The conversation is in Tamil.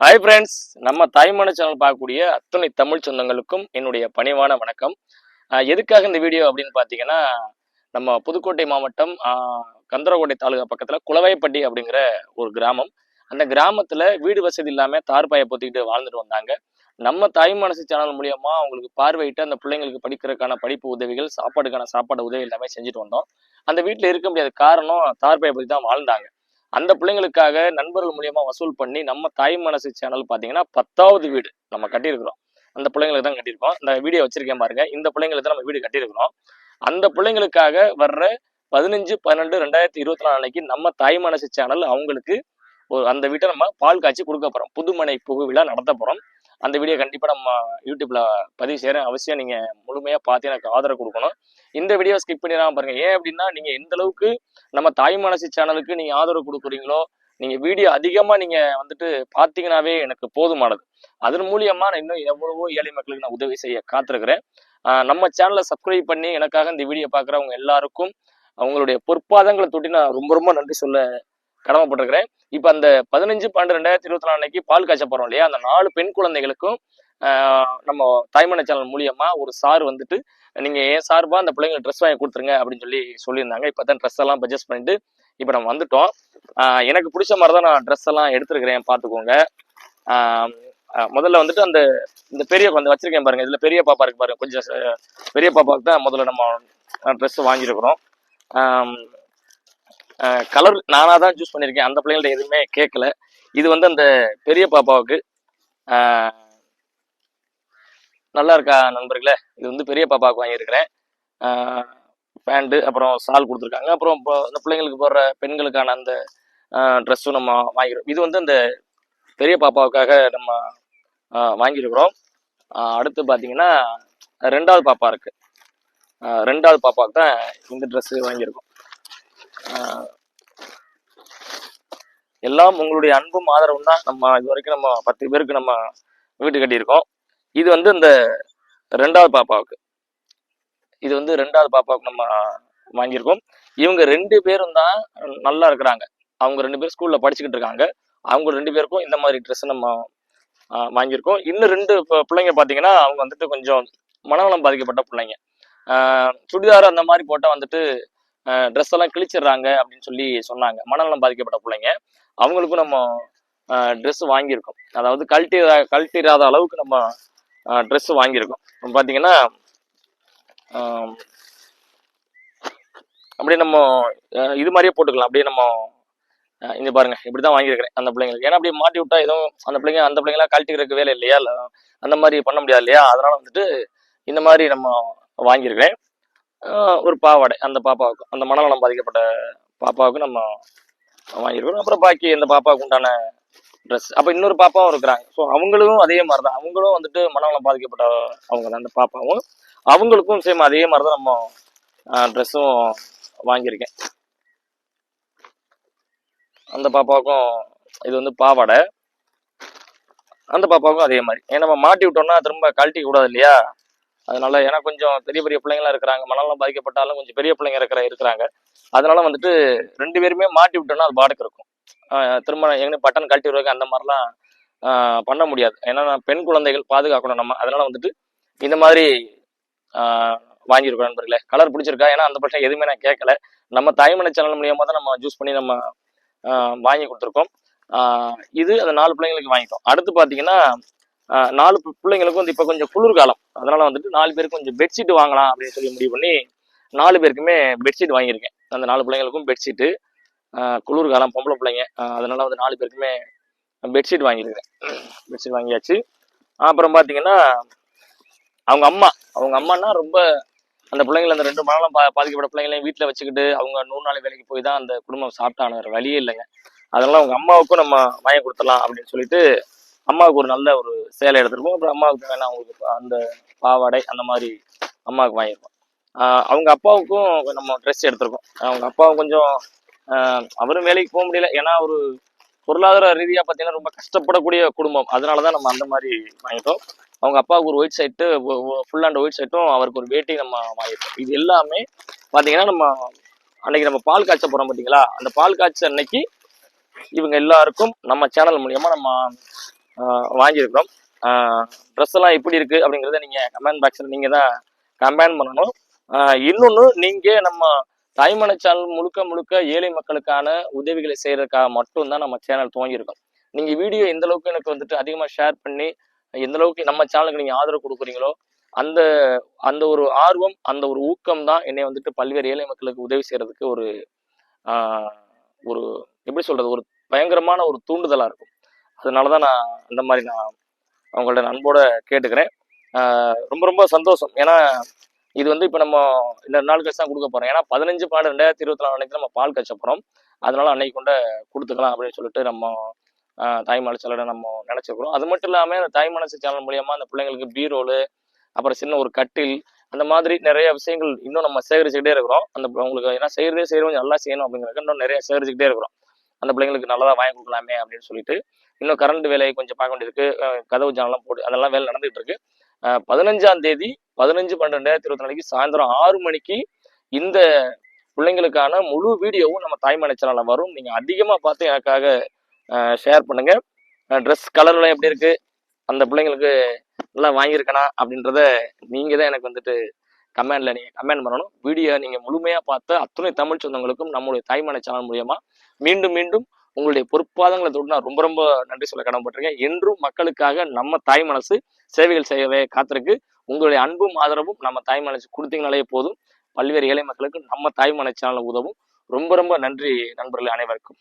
ஹாய் ஃப்ரெண்ட்ஸ் நம்ம தாய்மான சேனல் பார்க்கக்கூடிய அத்தனை தமிழ் சொந்தங்களுக்கும் என்னுடைய பணிவான வணக்கம். எதுக்காக இந்த வீடியோ அப்படின்னு பார்த்தீங்கன்னா நம்ம புதுக்கோட்டை மாவட்டம் கந்தரகோட்டை தாலுகா பக்கத்தில் குளவாய்ப்பட்டி அப்படிங்கிற ஒரு கிராமம். அந்த கிராமத்தில் வீடு வசதி இல்லாமல் தார்பாயை பொத்திக்கிட்டு வாழ்ந்துட்டு வந்தாங்க. நம்ம தாய் மனசு சேனல் மூலியமா அவங்களுக்கு பார்வையிட்டு அந்த பிள்ளைங்களுக்கு படிக்கிறதுக்கான படிப்பு உதவிகள் சாப்பாடுக்கான சாப்பாடு உதவி எல்லாமே செஞ்சுட்டு வந்தோம். அந்த வீட்டில் இருக்க முடியாத காரணம் தார்பாயை பற்றி தான் வாழ்ந்தாங்க. அந்த பிள்ளைங்களுக்காக நண்பர்கள் மூலியமா வசூல் பண்ணி நம்ம தாய் மனசு சேனல் பார்த்தீங்கன்னா பத்தாவது வீடு நம்ம கட்டியிருக்கிறோம். அந்த பிள்ளைங்களுக்கு தான் கட்டியிருக்கோம். இந்த வீடியோ வச்சிருக்கேன் பாருங்க. இந்த பிள்ளைங்களுக்கு தான் நம்ம வீடு கட்டியிருக்கிறோம். அந்த பிள்ளைங்களுக்காக வர்ற பதினஞ்சு பன்னெண்டு ரெண்டாயிரத்தி இருபத்தி நாலு அன்னைக்கு நம்ம தாய் மனசு சேனல் அவங்களுக்கு ஒரு அந்த வீட்டை நம்ம பால் காய்ச்சி கொடுக்க போறோம். புதுமனை புகு விழா நடத்த போறோம். அந்த வீடியோ கண்டிப்பாக நம்ம யூடியூப்பில் பதிவு செய்கிறேன் அவசியம் நீங்கள் முழுமையாக பார்த்து எனக்கு ஆதரவு கொடுக்கணும். இந்த வீடியோ ஸ்கிப் பண்ணிடாம பாருங்கள் ஏன் அப்படின்னா நீங்கள் எந்த அளவுக்கு நம்ம தாய் மனசு சேனலுக்கு நீங்கள் ஆதரவு கொடுக்குறீங்களோ நீங்கள் வீடியோ அதிகமாக நீங்கள் வந்துட்டு பார்த்தீங்கன்னாவே எனக்கு போதுமானது. அதன் மூலியமாக நான் இன்னும் எவ்வளவோ ஏழை மக்களுக்கு நான் உதவி செய்ய காத்திருக்கிறேன். நம்ம சேனலை சப்ஸ்கிரைப் பண்ணி எனக்காக இந்த வீடியோ பார்க்குறவங்க எல்லாருக்கும் அவங்களுடைய பொற்பாதங்களை தொட்டி நான் ரொம்ப ரொம்ப நன்றி சொல்ல கடமைப்பட்டிருக்கிறேன். இப்போ அந்த பதினஞ்சு பன்னெண்டு ரெண்டாயிரத்தி இருபத்தி நாலு அன்னைக்கு பால் காய்ச்ச போறோம் இல்லையா? அந்த நாலு பெண் குழந்தைகளுக்கும் நம்ம தாய்மன சேனல் மூலியமா ஒரு சார் வந்துட்டு நீங்க ஏன் சார்பா அந்த பிள்ளைங்க ட்ரெஸ் வாங்கி கொடுத்துருங்க அப்படின்னு சொல்லி சொல்லியிருந்தாங்க. இப்போ தான் ட்ரெஸ் எல்லாம் பர்ச்சேஸ் பண்ணிட்டு இப்போ நம்ம வந்துட்டோம். எனக்கு பிடிச்ச மாதிரி தான் நான் ட்ரெஸ் எல்லாம் எடுத்துருக்கிறேன் பார்த்துக்கோங்க. முதல்ல வந்துட்டு அந்த இந்த பெரிய குழந்தை வச்சிருக்கேன் பாருங்க. இதுல பெரிய பாப்பா இருக்கு பாருங்க. கொஞ்சம் பெரிய பாப்பாவுக்கு தான் முதல்ல நம்ம ட்ரெஸ் வாங்கியிருக்கிறோம். கலர் நானாக தான் சூஸ் பண்ணியிருக்கேன் அந்த பிள்ளைங்கள்ட்ட எதுவுமே கேட்கல இது வந்து அந்த பெரிய பாப்பாவுக்கு. நல்லா இருக்கா நண்பர்களே? இது வந்து பெரிய பாப்பாவுக்கு வாங்கியிருக்கிறேன். பேண்ட்டு அப்புறம் சால் கொடுத்துருக்காங்க. அப்புறம் இப்போ இந்த பிள்ளைங்களுக்கு போடுற பெண்களுக்கான அந்த ட்ரெஸ்ஸும் நம்ம வாங்கிக்கிறோம் இது வந்து அந்த பெரிய பாப்பாவுக்காக நம்ம வாங்கியிருக்கிறோம். அடுத்து பார்த்தீங்கன்னா ரெண்டாவது பாப்பா இருக்குது ரெண்டாவது பாப்பாவுக்கு தான் இந்த ட்ரெஸ்ஸு வாங்கியிருக்கோம். எல்லாம் உங்களுடைய அன்பும் ஆதரவும் தான் நம்ம இது வரைக்கும் நம்ம பத்து பேருக்கு நம்ம வீடு கட்டியிருக்கோம். இது வந்து இந்த ரெண்டாவது பாப்பாவுக்கு. இது வந்து ரெண்டாவது பாப்பாவுக்கு நம்ம வாங்கியிருக்கோம். இவங்க ரெண்டு பேரும் தான் நல்லா இருக்கிறாங்க. அவங்க ரெண்டு பேரும் ஸ்கூல்ல படிச்சுக்கிட்டு இருக்காங்க. அவங்க ரெண்டு பேருக்கும் இந்த மாதிரி ட்ரெஸ் நம்ம வாங்கியிருக்கோம். இன்னும் ரெண்டு பிள்ளைங்க பார்த்தீங்கன்னா அவங்க வந்துட்டு கொஞ்சம் மனநலம் பாதிக்கப்பட்ட பிள்ளைங்க. சுடிதார் அந்த மாதிரி போட்டால் வந்துட்டு ட்ரெஸ் எல்லாம் கிழிச்சிடுறாங்க அப்படின்னு சொல்லி சொன்னாங்க. மனநலம் பாதிக்கப்பட்ட பிள்ளைங்க. அவங்களுக்கும் நம்ம ட்ரெஸ் வாங்கியிருக்கோம். அதாவது கழட்டி கழட்டிடாத அளவுக்கு நம்ம ட்ரெஸ் வாங்கியிருக்கோம். பார்த்தீங்கன்னா அப்படியே நம்ம இது மாதிரியே போட்டுக்கலாம். அப்படியே நம்ம அஹ் இங்க பாருங்க. இப்படி தான் வாங்கியிருக்கிறேன் அந்த பிள்ளைங்களுக்கு. ஏன்னா அப்படியே மாட்டி விட்டா எதுவும் அந்த பிள்ளைங்க அந்த பிள்ளைங்களாம் கழட்டிக்கிறதுக்கு வேலை இல்லையா? இல்லை அந்த மாதிரி பண்ண முடியாது இல்லையா? அதனால வந்துட்டு இந்த மாதிரி நம்ம வாங்கியிருக்கிறேன். ஒரு பாவாடை. அந்த பாப்பாவுக்கு அந்த மனநலம் பாதிக்கப்பட்ட பாப்பாவுக்கு நம்ம வாங்கியிருக்கிறோம் அப்புறம் பாக்கி இந்த பாப்பாவுக்கு உண்டான ட்ரெஸ் அப்போ இன்னொரு பாப்பாவும் இருக்கிறாங்க. ஸோ அவங்களும் அதே மாதிரி தான் அவங்களும் வந்துட்டு மனநலம் பாதிக்கப்பட்ட அவங்க தான் அந்த பாப்பாவும் அவங்களுக்கும் சேம் அதே மாதிரி தான் நம்ம ட்ரெஸ்ஸும் வாங்கியிருக்கேன். அந்த பாப்பாவுக்கும் இது வந்து பாவாடை. அந்த பாப்பாவுக்கும் அதே மாதிரி. ஏன்னா நம்ம மாட்டி விட்டோம்னா திரும்ப கழட்டிக்க கூடாது இல்லையா? அதனால ஏன்னா கொஞ்சம் பெரிய பெரிய பிள்ளைங்களா இருக்கிறாங்க மனநலம் பாதிக்கப்பட்டாலும் கொஞ்சம் பெரிய பிள்ளைங்க இருக்கிற இருக்கிறாங்க. அதனால வந்துட்டு ரெண்டு பேருமே மாட்டி விட்டோம்னா அது பாடுக்கு இருக்கும். திரும்ப எங்கே பட்டன் கழட்டி விடுவாங்க அந்த மாதிரிலாம் பண்ண முடியாது. ஏன்னா பெண் குழந்தைகள் பாதுகாக்கணும் நம்ம. அதனால வந்துட்டு இந்த மாதிரி வாங்கியிருக்கோம் நண்பர்களே. கலர் பிடிச்சிருக்கா? ஏன்னா அந்த பட்சம் எதுவுமே நான் கேட்கல. நம்ம தாய்மனை சேனல் மூலியமாக தான் நம்ம ஜூஸ் பண்ணி நம்ம வாங்கி கொடுத்துருக்கோம். இது அந்த நாலு பிள்ளைங்களுக்கு வாங்கிட்டோம். அடுத்து பார்த்தீங்கன்னா நாலு பிள்ளைங்களுக்கும் வந்து இப்போ கொஞ்சம் குளிர்காலம். அதனால வந்துட்டு நாலு பேருக்கு கொஞ்சம் பெட்ஷீட் வாங்கலாம் அப்படின்னு சொல்லி முடிவு பண்ணி நாலு பேருக்குமே பெட்ஷீட் வாங்கியிருக்கேன். அந்த நாலு பிள்ளைங்களுக்கும் பெட்ஷீட்டு குளிர்காலம் பொம்பளை பிள்ளைங்க. அதனால வந்து நாலு பேருக்குமே பெட்ஷீட் வாங்கியிருக்கிறேன் பெட்ஷீட் வாங்கியாச்சு. அப்புறம் பார்த்தீங்கன்னா அவங்க அம்மா அவங்க அம்மானா ரொம்ப அந்த பிள்ளைங்களை அந்த ரெண்டு மணம் பா பாதிக்கப்பட்ட பிள்ளைங்களையும் வீட்டில் வச்சுக்கிட்டு அவங்க நூறு நாள் வேலைக்கு போய் தான் அந்த குடும்பம் சாப்பிட்டான வழியே இல்லைங்க. அதனால அவங்க அம்மாவுக்கும் நம்ம வாங்கி கொடுத்துடலாம் அப்படின்னு சொல்லிட்டு அம்மாவுக்கு ஒரு நல்ல ஒரு சேலை எடுத்திருக்கோம். அப்புறம் அம்மாவுக்கு வேணா அவங்களுக்கு அந்த பாவாடை அந்த மாதிரி அம்மாவுக்கு வாங்கியிருக்கோம். அவங்க அப்பாவுக்கும் நம்ம ட்ரெஸ் எடுத்திருக்கோம். அவங்க அப்பாவும் கொஞ்சம் அவரும் வேலைக்கு போக முடியல. ஏன்னா ஒரு பொருளாதார ரீதியாக பார்த்தீங்கன்னா ரொம்ப கஷ்டப்படக்கூடிய குடும்பம். அதனால தான் நம்ம அந்த மாதிரி வாங்கிட்டோம். அவங்க அப்பாவுக்கு ஒரு white shirt full and white ஷர்ட்டும் அவருக்கு ஒரு வேட்டி நம்ம வாங்கிட்டோம் இது எல்லாமே பார்த்தீங்கன்னா நம்ம அன்னைக்கு நம்ம பால் காய்ச்ச போகிறோம் பார்த்தீங்களா? அந்த பால் காய்ச்ச அன்னைக்கு இவங்க எல்லாருக்கும் நம்ம சேனல் மூலியமாக நம்ம வாங்கியிருக்கிறோம். ட்ரெஸ் எல்லாம் எப்படி இருக்கு அப்படிங்கிறத நீங்க கமெண்ட் பாக்ஸ்ல நீங்க தான் கமெண்ட் பண்ணணும். இன்னொன்று நீங்கள் நீங்க நம்ம தாய்மன சேனல் முழுக்க முழுக்க ஏழை மக்களுக்கான உதவிகளை செய்யறதுக்காக மட்டும்தான் நம்ம சேனல் துவங்கியிருக்கோம். நீங்க வீடியோ எந்த அளவுக்கு எனக்கு வந்துட்டு அதிகமா ஷேர் பண்ணி எந்த அளவுக்கு நம்ம சேனலுக்கு நீங்க ஆதரவு கொடுக்குறீங்களோ அந்த அந்த ஒரு ஆர்வம் அந்த ஒரு ஊக்கம் தான் என்னை வந்துட்டு பல்வேறு ஏழை மக்களுக்கு உதவி செய்யறதுக்கு ஒரு ஒரு எப்படி சொல்றது ஒரு பயங்கரமான ஒரு தூண்டுதலா இருக்கும். அதனால தான் நான் அந்த மாதிரி நான் அவங்கள்ட்ட நண்போட கேட்டுக்கிறேன். ரொம்ப ரொம்ப சந்தோஷம். ஏன்னா இது வந்து இப்போ நம்ம இந்த நாள் கழிச்சு தான் கொடுக்க போகிறோம் ஏன்னா பதினஞ்சு பன்னெண்டு ரெண்டாயிரத்தி இருபத்தி நாலு அன்னைக்கு நம்ம பால் கழிச்ச போகிறோம் அதனால அன்னைக்கு கொண்ட கொடுத்துக்கலாம் அப்படின்னு சொல்லிட்டு நம்ம ஆஹ் தாய் நம்ம நினைச்சிருக்கிறோம். அது மட்டும் இல்லாமல் அந்த தாய் மனசு சேனல் மூலியமா அந்த பிள்ளைங்களுக்கு பீரோலு அப்புறம் சின்ன ஒரு கட்டில் அந்த மாதிரி நிறைய விஷயங்கள் இன்னும் நம்ம சேகரிச்சுக்கிட்டே இருக்கிறோம். அந்த உங்களுக்கு ஏன்னா செய்யறதே செய்யறவங்க நல்லா செய்யணும் அப்படிங்கிறதுக்கு இன்னும் நிறைய சேகரிச்சுக்கிட்டே இருக்கிறோம். அந்த பிள்ளைங்களுக்கு நல்லதாக வாங்கி கொடுக்கலாமே அப்படின்னு சொல்லிட்டு இன்னும் கரண்ட் வேலையை கொஞ்சம் பார்க்க வேண்டியிருக்கு. கதவு ஜானெல்லாம் போட்டு அதெல்லாம் வேலை நடந்துகிட்டு இருக்கு. பதினஞ்சாம் தேதி பதினஞ்சு பன்னெண்டு ரெண்டாயிரத்தி இருபத்தி நாளைக்கு சாயந்தரம் ஆறு மணிக்கு இந்த பிள்ளைங்களுக்கான முழு வீடியோவும் நம்ம தாய்மனை சேனலில் வரும். நீங்கள் அதிகமாக பார்த்து எனக்காக ஷேர் பண்ணுங்க. ட்ரெஸ் கலர்லாம் எப்படி இருக்குது அந்த பிள்ளைங்களுக்கு நல்லா வாங்கியிருக்கனா அப்படின்றத நீங்கள் தான் எனக்கு வந்துட்டு கமெண்ட்ல நீங்க கமெண்ட் பண்ணணும். வீடியோ நீங்க முழுமையா பார்த்த அத்துணை தமிழ் சொந்தங்களுக்கும் நம்முடைய தாய்மனை சேனல் மூலியமா மீண்டும் மீண்டும் உங்களுடைய பொறுப்பாதங்களை தொட்டு நான் ரொம்ப ரொம்ப நன்றி சொல்ல கடமைப்பட்டிருக்கேன். என்றும் மக்களுக்காக நம்ம தாய் மனசு சேவைகள் செய்யவே காத்திருக்கு. உங்களுடைய அன்பும் ஆதரவும் நம்ம தாய் மனசு கொடுத்தீங்கனாலே போதும். பல்வேறு ஏழை மக்களுக்கு நம்ம தாய் மன சேனல் உதவும். ரொம்ப ரொம்ப நன்றி நண்பர்களே அனைவருக்கும்.